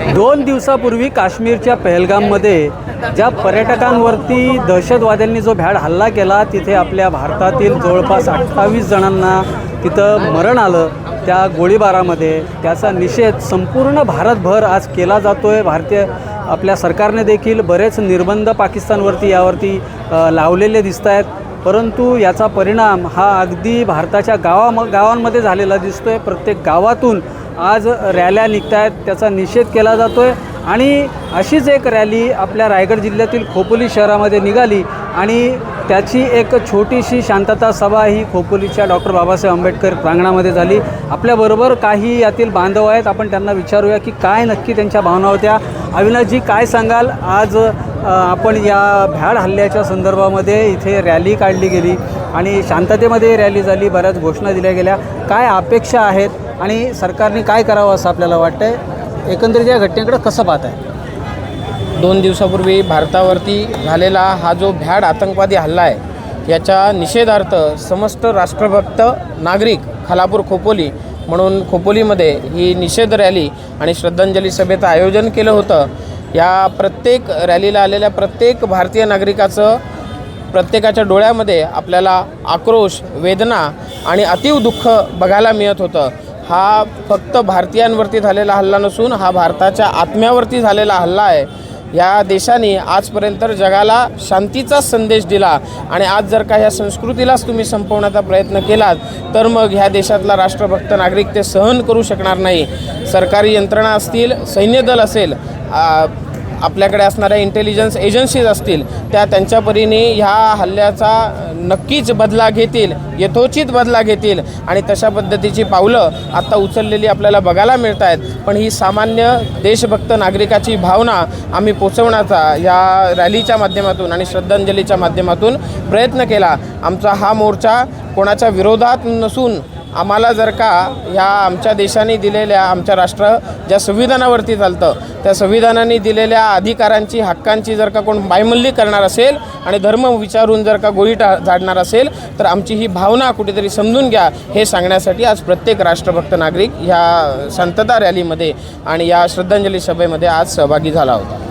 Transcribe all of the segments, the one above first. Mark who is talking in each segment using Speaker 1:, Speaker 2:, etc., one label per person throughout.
Speaker 1: दोन दिवसापूर्वी काश्मीरच्या पहलगाममध्ये ज्या पर्यटकांवरती दहशतवाद्यांनी जो भ्याड हल्ला केला तिथे आपल्या भारतातील जवळपास अठ्ठावीस जणांना तिथं मरण आलं. त्या गोळीबारामध्ये त्याचा निषेध संपूर्ण भारतभर आज केला जातो आहे भारतीय आपल्या सरकारने देखील बरेच निर्बंध पाकिस्तानवरती यावरती लावलेले दिसत आहेत परंतु याचा परिणाम हा अगदी भारताच्या गावा गावांमध्ये झालेला दिसतो आहे प्रत्येक गावातून आज रॅल्या निघत आहेत त्याचा निषेध केला जातो आहे आणि अशीच एक रॅली आपल्या रायगड जिल्ह्यातील खोपोली शहरामध्ये निघाली आणि त्याची एक छोटीशी शांतता सभा ही खोपोलीच्या डॉक्टर बाबासाहेब आंबेडकर प्रांगणामध्ये झाली. आपल्याबरोबर काही यातील बांधव आहेत आपण त्यांना विचारूया की काय नक्की त्यांच्या भावना होत्या. अविनाशजी काय सांगाल? आज आपण या भ्याड हल्ल्याच्या संदर्भामध्ये इथे रॅली काढली गेली आणि शांततेमध्ये रॅली झाली बऱ्याच घोषणा दिल्या गेल्या. काय अपेक्षा आहेत? आणि सरकारने काय करावं असं आपल्याला वाटतंय? एकंदरीत या घटनेकडं कसं पाहत आहे
Speaker 2: दोन दिवसापूर्वी भारतावरती झालेला हा जो भ्याड आतंकवादी हल्ला आहे याच्या निषेधार्थ समस्त राष्ट्रभक्त नागरिक खालापूर खोपोली म्हणून खोपोलीमध्ये ही निषेध रॅली आणि श्रद्धांजली सभेचं आयोजन केलं होतं. या प्रत्येक रॅलीला आलेल्या प्रत्येक भारतीय नागरिकाचं प्रत्येकाच्या डोळ्यामध्ये आपल्याला आक्रोश वेदना आणि अतीव दुःख बघायला मिळत होतं. हा फक्त भारतीयांवरती झालेला हल्ला नसून हा भारताच्या आत्म्यावरती झालेला हल्ला आहे. या देशाने आजपर्यंत जगाला शांतीचा संदेश दिला आणि आज जर का ह्या संस्कृतीलाच तुम्ही संपवण्याचा प्रयत्न केलात तर मग ह्या देशातला राष्ट्रभक्त नागरिक ते सहन करू शकणार नाही. सरकारी यंत्रणा असतील सैन्यदल असेल आपल्याकडे असणाऱ्या इंटेलिजन्स एजन्सीज असतील त्या त्यांच्या परीने ह्या हल्ल्याचा नक्कीच बदला घेतील यथोचित बदला घेतील. आणि तशा पद्धतीची पावलं आत्ता उचललेली आपल्याला बघायला मिळत आहेत पण ही सामान्य देशभक्त नागरिकाची भावना आम्ही पोचवण्याचा या रॅलीच्या माध्यमातून आणि श्रद्धांजलीच्या माध्यमातून प्रयत्न केला. आमचा हा मोर्चा कोणाच्या विरोधात नसून आम्हाला जर का ह्या आमच्या देशाने दिलेल्या आमच्या राष्ट्र ज्या संविधानावरती चालतं त्या संविधानाने दिलेल्या अधिकारांची हक्कांची जर का कोण बायमल्ली करणार असेल आणि धर्म विचारून जर का गोळी टा झाडणार असेल तर आमची ही भावना कुठेतरी समजून घ्या हे सांगण्यासाठी आज प्रत्येक राष्ट्रभक्त नागरिक ह्या शांतता रॅलीमध्ये आणि या श्रद्धांजली सभेमध्ये आज सहभागी झाला होता.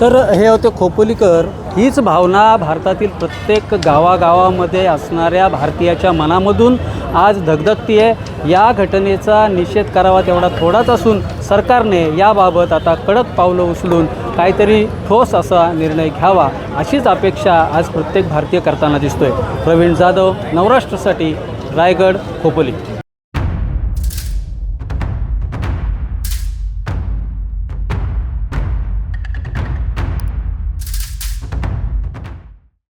Speaker 1: तर हे होते खोपोलीकर. हीच भावना भारतातील प्रत्येक गावागावामध्ये असणाऱ्या भारतीयाच्या मनामधून आज धगधगती आहे या घटनेचा निषेध करावा तेवढा थोडाच असून सरकारने याबाबत आता कडक पावलं उचलून काहीतरी ठोस असा निर्णय घ्यावा अशीच अपेक्षा आज प्रत्येक भारतीय करताना दिसतोय. प्रवीण जाधव नवराष्ट्रसाठी रायगड खोपोली.